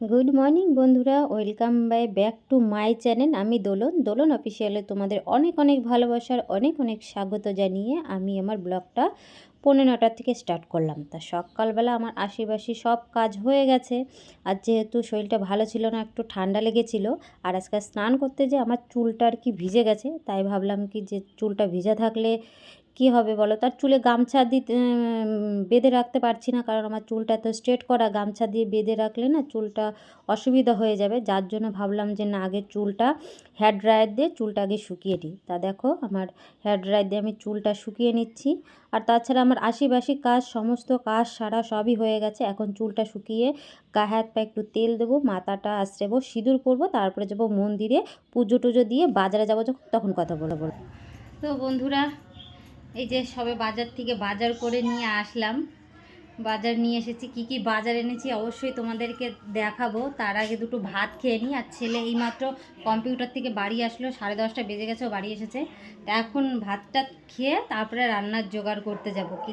Good morning বন্ধুরা। Welcome by back to my channel আমি দোলন। দোলন অফিসিয়ালে তোমাদের অনেক অনেক ভালোবাসার, অনেক অনেক স্বাগত জানিয়ে আমি আমার ব্লগটা পৌনে নটার থেকে স্টার্ট করলাম। তা সকালবেলা আমার আশিবাসি সব কাজ হয়ে গেছে। আর যেহেতু শরীরটা ভালো ছিল না, একটু ঠান্ডা লেগেছিল, আর আজকে স্নান করতে যে আমার চুলটা আর কি ভিজে গেছে, তাই ভাবলাম কি যে চুলটা ভিজা থাকলে কি হবে বলো? তার চুলে গামছা দিতে বেঁধে রাখতে পারছি না, কারণ আমার চুলটা তো স্ট্রেট করা। গামছা দিয়ে বেঁধে রাখলে না চুলটা অসুবিধা হয়ে যাবে। যার জন্য ভাবলাম যে না, আগে চুলটা হেয়ার ড্রায়ার দিয়ে চুলটা আগে শুকিয়ে দিই তা দেখো, আমার হেয়ার ড্রায়ার দিয়ে আমি চুলটা শুকিয়ে নিচ্ছি। আর তাছাড়া আমার আশিবাসি কাজ, সমস্ত কাজ সারা সবই হয়ে গেছে। এখন চুলটা শুকিয়ে গা হাত পা একটু তেল দেবো, মাথাটা আশ্রেবো সিঁদুর করব তারপরে যাব মন্দিরে। পুজো টুজো দিয়ে বাজারে যাব যখন, তখন কথা বলব। তো বন্ধুরা এই যে সবে বাজার থেকে বাজার করে নিয়ে আসলাম। বাজার নিয়ে এসেছি। কি কি বাজার এনেছি অবশ্যই তোমাদেরকে দেখাবো। তার আগে দুটো ভাত খেয়ে নিই আর ছেলে এইমাত্র কম্পিউটার থেকে বাড়ি আসলো। সাড়ে দশটা বেজে গেছে বাড়ি এসেছে। তা এখন ভাতটা খেয়ে তারপরে রান্নার জোগাড় করতে যাব। কি?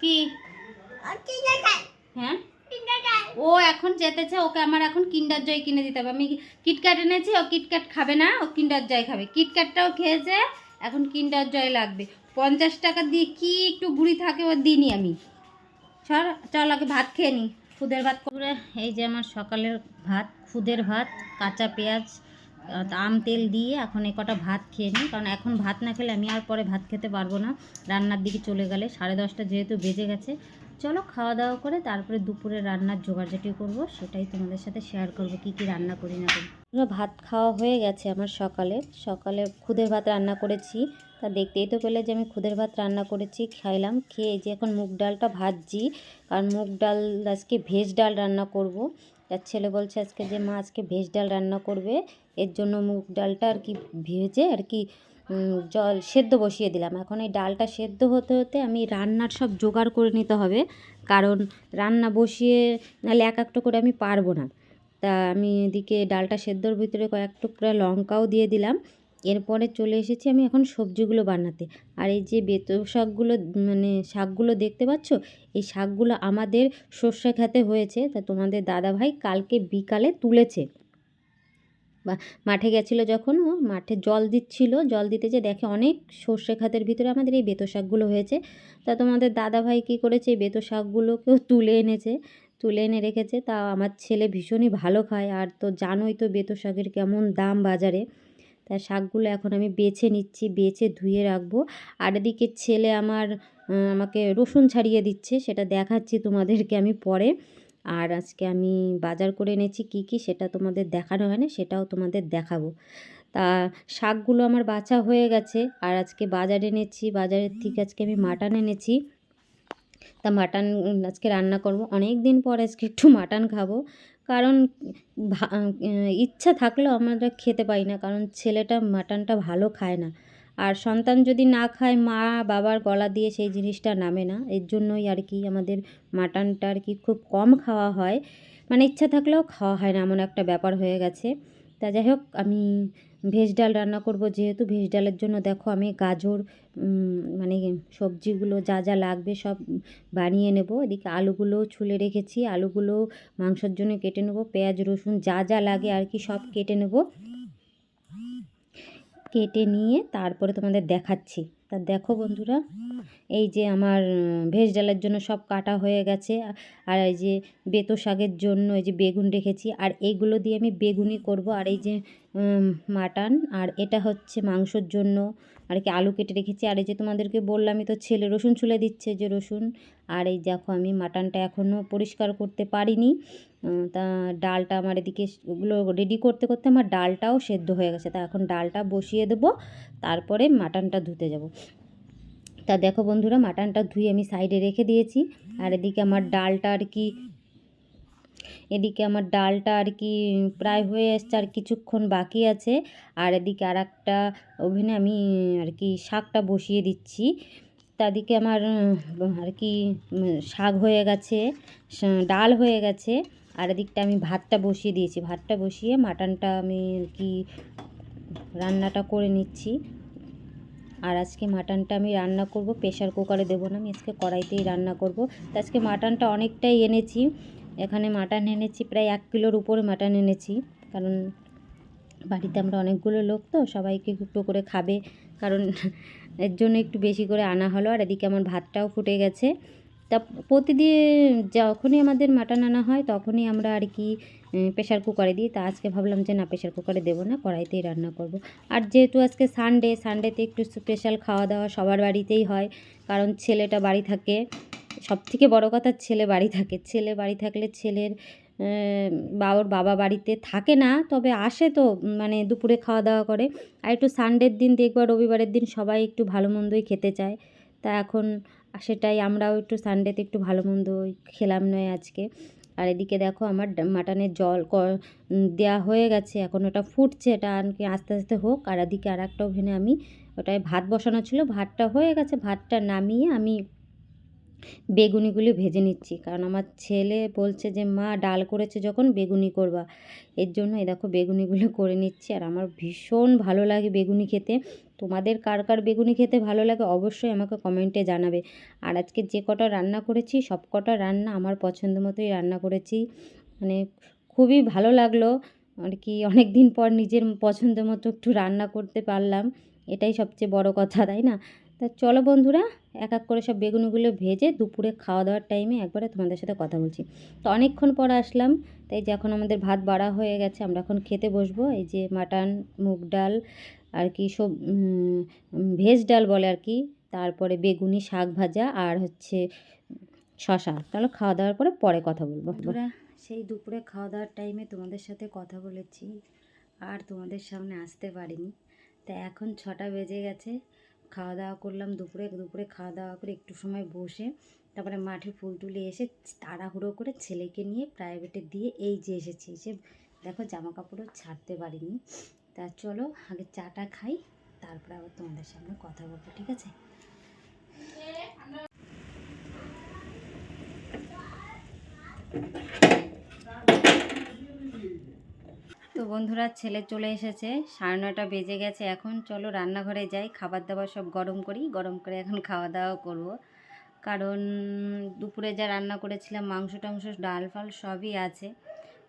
কি? হ্যাঁ? ও এখন যেতেছে। ওকে আমার এখন কিন্ডার জয় কিনে দিতে হবে। আমি কিটক্যাট এনেছি? ও কিটক্যাট খাবে না। ও কিন্ডার জয় খাবে। কিটক্যাটটাও খেয়েছে। এখন কিন্ডার জয় লাগবে। পঞ্চাশ টাকা দিয়ে কি একটু বুড়ি থাকে ও দিইনি আমি। চল চল আগে ভাত খেয়ে নি। খুদের ভাত করে এই যে আমার সকালের ভাত, খুদের ভাত, কাঁচা পেঁয়াজ আম, তেল দিয়ে এখন এ কটা ভাত খেয়ে নিই। কারণ এখন ভাত না খেলে আমি আর পরে ভাত খেতে পারব না। রান্নার দিকে চলে গেলে সাড়ে দশটা যেহেতু বেজে গেছে। চলো খাওয়া দাওয়া করে তারপরে দুপুরে রান্নার জোগাড়জাটি করব সেটাই তোমাদের সাথে শেয়ার করব, কি কি রান্না করি না করি। পুরো ভাত খাওয়া হয়ে গেছে আমার সকালে। সকালে খুদের ভাত রান্না করেছি। তা দেখতেই তো পেলে যে আমি খুদের ভাত রান্না করেছি, খাইলাম, খেয়ে যে এখন মুগ ডালটা ভাজছি। কারণ মুগ ডাল আজকে ভেজ ডাল রান্না করব। তার ছেলে বলছে আজকে যে মা আজকে ভেজ ডাল রান্না করবে। এর জন্য মুগ ডালটা আর কি ভেজে আর কি জল সেদ্ধ বসিয়ে দিলাম। এখন এই ডালটা সেদ্ধ হতে হতে আমি রান্নার সব জোগাড় করে নিতে হবে। কারণ রান্না বসিয়ে নাহলে এক একটা করে আমি পারব না। তা আমি এদিকে ডালটা সেদ্ধর ভিতরে কয়েক টুকরা লঙ্কাও দিয়ে দিলাম। এরপরে চলে এসেছি আমি এখন সবজিগুলো বানাতে। আর এই যে বেতো শাকগুলো মানে শাকগুলো দেখতে পাচ্ছ? এই শাকগুলো আমাদের সর্ষে খেতে হয়েছে। তা তোমাদের দাদাভাই কালকে বিকালে তুলেছে। বা, মাঠে গেছিল যখন, ও মাঠে জল দিচ্ছিল। জল দিতে যে দেখে অনেক সর্ষে খাতের ভিতরে আমাদের এই বেতো শাকগুলো হয়েছে। তা তোমাদের দাদাভাই কী করেছে? এই বেতো শাকগুলোকেও তুলে এনেছে। তুলে এনে রেখেছে। তা আমার ছেলে ভীষণই ভালো খায়। আর তো জানোই তো বেতো শাকের কেমন দাম বাজারে। তা শাকগুলো এখন আমি বেছে নিচ্ছি, বেছে ধুয়ে রাখব। আর এদিকে ছেলে আমার আমাকে রসুন ছাড়িয়ে দিচ্ছে। সেটা দেখাচ্ছি তোমাদেরকে আমি পরে। আর আজকে আমি বাজার করে এনেছি কি কি, সেটা তোমাদের দেখানো হয় না সেটাও তোমাদের দেখাবো। তা শাকগুলো আমার বাছা হয়ে গেছে। আর আজকে বাজারে এনেছি, বাজারের থেকে আজকে আমি মাটন এনেছি। তা মাটন আজকে রান্না করব। অনেক দিন পর আজকে একটু মাটন খাব। কারণ ইচ্ছা থাকলেও আমরা খেতে পারি না। কারণ ছেলেটা মাটনটা ভালো খায় না। আর সন্তান যদি না খায়, মা বাবার গলা দিয়ে সেই জিনিসটা নামে না। এর জন্যই আর কি আমাদের মাটনটা আর কি খুব কম খাওয়া হয়। মানে ইচ্ছা থাকলেও খাওয়া হয় না, এমন একটা ব্যাপার হয়ে গেছে। তা যাই হোক, আমি ভেজ ডাল রান্না করব। যেহেতু ভেজ ডালের জন্য দেখো আমি গাজর মানে সবজিগুলো যা যা লাগবে সব বানিয়ে নেব। এদিকে আলুগুলো ছুলে রেখেছি। আলুগুলো মাংসের জন্য কেটে নেব। পেঁয়াজ, রসুন যা যা লাগে আর কি সব কেটে নেব। কেটে নিয়ে তারপরে তোমাদের দেখাচ্ছি। তা দেখো বন্ধুরা, এই যে আমার ভেজ ডালের জন্য সব কাটা হয়ে গেছে, আর এই যে বেতো শাকের জন্য এই যে বেগুন রেখেছি, আর এইগুলো দিয়ে আমি বেগুনি করব, আর এই যে মাটন আর এটা হচ্ছে মাংসর জন্য। আর কি আলু কেটে রেখেছি। আর এই যে তোমাদেরকে বললামই তো, ছেলে রসুন ছুলে দিচ্ছে যে রসুন। আর এই দেখো আমি মাটনটা এখনও পরিষ্কার করতে পারিনি। তা ডালটা আমার এদিকে ওগুলো রেডি করতে করতে আমার ডালটাও সেদ্ধ হয়ে গেছে। তা এখন ডালটা বসিয়ে দেবো, তারপরে মাটনটা ধুতে যাব। তা দেখো বন্ধুরা, মাটনটা ধুয়ে আমি সাইডে রেখে দিয়েছি। আর এদিকে আমার ডালটা আর কি এদিকে আমার ডালটা আর কি প্রায় হয়ে এসছে আর কিছুক্ষণ বাকি আছে। আর এদিকে আর একটা ওভেনে আমি আর কি শাকটা বসিয়ে দিচ্ছি। তাদিকে আমার আর কি শাক হয়ে গেছে ডাল হয়ে গেছে। আর এদিকটা আমি ভাতটা বসিয়ে দিয়েছি। ভাতটা বসিয়ে মাটনটা আমি আর কি রান্নাটা করে নিচ্ছি। আর আজকে মাটনটা আমি রান্না করব প্রেশার কুকারে দেবো না, আমি আজকে কড়াইতেই রান্না করব। তো আজকে মাটনটা অনেকটাই এনেছি। এখানে মাটন এনেছি, প্রায় এক কিলোর উপরে মাটন এনেছি। কারণ বাড়িতে আমরা অনেকগুলো লোক তো, সবাইকে একটু করে খাবে। কারণ এর জন্য একটু বেশি করে আনা হলো, আর এদিকে আমার ভাতটাও ফুটে গেছে। তা প্রতিদিন যখনই আমাদের মাটন আনা হয়, তখনই আমরা আর কি প্রেশার কুকারে দিই। তা আজকে ভাবলাম যে না প্রেশার কুকারে দেবো না, কড়াইতেই রান্না করব। আর যেহেতু আজকে সানডে সানডেতে একটু স্পেশাল খাওয়া দাওয়া সবার বাড়িতেই হয়, কারণ ছেলেটা বাড়ি থাকে। সব থেকে বড়ো কথা ছেলে বাড়ি থাকে। ছেলে বাড়ি থাকলে ছেলের বাবার বাবা বাড়িতে থাকে না, তবে আসে তো মানে দুপুরে খাওয়া দাওয়া করে। আর একটু সানডের দিন দেখবা রবিবারের দিন সবাই একটু ভালো মন্দই খেতে চায়। তা এখন সেটাই আমরাও একটু সানডেতে একটু ভালো মন্দ খেলাম নয় আজকে। আর এদিকে দেখো আমার মাটনের জল দেওয়া হয়ে গেছে, এখন ওটা ফুটছে, এটা আর কি আস্তে আস্তে হোক। আর এদিকে আর একটা ওভেনে আমি ওটায় ভাত বসানো ছিল, ভাতটা হয়ে গেছে, ভাতটা নামিয়ে আমি বেগুনিগুলি ভেজে নিচ্ছি। কারণ আমার ছেলে বলছে যে, মা, ডাল করেছে যখন, বেগুনি করবা। এর জন্য এই দেখো বেগুনিগুলো করে নিচ্ছি। আর আমার ভীষণ ভালো লাগে বেগুনি খেতে। তোমাদের কার কার বেগুনি খেতে ভালো লাগে অবশ্যই আমাকে কমেন্টে জানাবে। আর আজকে যে কটা রান্না করেছি, সব কটা রান্না আমার পছন্দ মতোই রান্না করেছি। মানে খুবই ভালো লাগল। আর কি অনেক দিন পর নিজের পছন্দ মতো একটু রান্না করতে পারলাম। এটাই সবচেয়ে বড় কথা, তাই না? তা চলো বন্ধুরা, এক এক করে সব বেগুনগুলো ভেজে দুপুরে খাওয়া দাওয়ার টাইমে একবারে তোমাদের সাথে কথা বলছি। তো অনেকক্ষণ পর আসলাম, তাই যে এখন আমাদের ভাত বাড়া হয়ে গেছে, আমরা এখন খেতে বসবো। এই যে মাটন, মুগ ডাল, আর কি সব ভেজ ডাল বলে আর কি, তারপরে বেগুনি শাক ভাজা আর হচ্ছে শশা তাহলে খাওয়া দাওয়ার পরে পরে কথা বলব। সেই দুপুরে খাওয়া দাওয়ার টাইমে তোমাদের সাথে কথা বলেছি, আর তোমাদের সামনে আসতে পারিনি। তা এখন ছটা বেজে গেছে খাওয়া দাওয়া করলাম, দুপুরে দুপুরে খাওয়া দাওয়া করে একটু সময় বসে তারপরে মাঠে ফুল তুলে এসে তাড়াহুড়ো করে ছেলেকে নিয়ে প্রাইভেটে দিয়ে এই যে এসেছি, এসে দেখো জামা কাপড়ও ছাড়তে পারিনি। তা চলো আগে চাটা খাই, তারপরে আবার তোমাদের সামনে কথা বলব, ঠিক আছে? তো বন্ধুরা, ছেলে চলে এসেছে। সাড়ে নটা বেজে গেছে এখন। চলো রান্নাঘরে যাই। খাবার দাবার সব গরম করি। গরম করে এখন খাওয়া দাওয়া করব। কারণ দুপুরে যা রান্না করেছিলাম, মাংস টাংস, ডাল ফাল সবই আছে।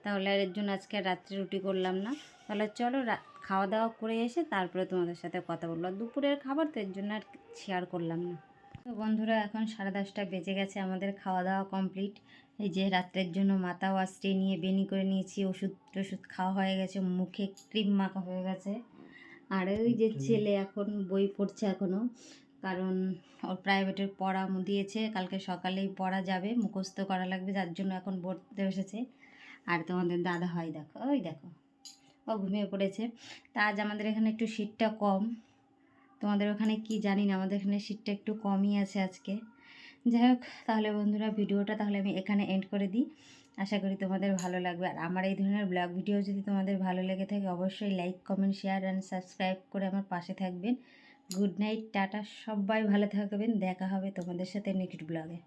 তাহলে আর এর জন্য আজকে রাত্রে রুটি করলাম না। তাহলে চলো খাওয়া দাওয়া করে এসে তারপরে তোমাদের সাথে কথা আর দুপুরের খাবার তো এর জন্য আর শেয়ার করলাম না। তো বন্ধুরা এখন সাড়ে দশটা বেজে গেছে আমাদের খাওয়া দাওয়া কমপ্লিট। এই যে রাত্রের জন্য মাথা ওয়াশটে নিয়ে বেনি করে নিয়েছি ওষুধ টষুধ খাওয়া হয়ে গেছে মুখে ক্রিম মাখা হয়ে গেছে। আর ওই যে ছেলে এখন বই পড়ছে এখনও কারণ ওর প্রাইভেটের পড়া দিয়েছে কালকে সকালেই পড়া যাবে মুখস্থ করা লাগবে যার জন্য এখন পড়তে বসেছে। আর তোমাদের দাদা হয় দেখো ওই দেখো ও ঘুমিয়ে পড়েছে। তা আজ আমাদের এখানে একটু শীতটা কম তোমাদের ওখানে কি জানি না, আমাদের এখানে শীতটা একটু কমই আছে আজকে। যাই হোক, তাহলে বন্ধুরা ভিডিওটা তাহলে আমি এখানে এন্ড করে দিই। আশা করি তোমাদের ভালো লাগবে। আর আমার এই ধরনের ব্লগ ভিডিও যদি তোমাদের ভালো লেগে থাকে, অবশ্যই like comment share and subscribe করে আমার পাশে থাকবেন। গুড নাইট টাটা, সবাই ভালো থাকবেন। দেখা হবে তোমাদের সাথে নেক্সট ব্লগে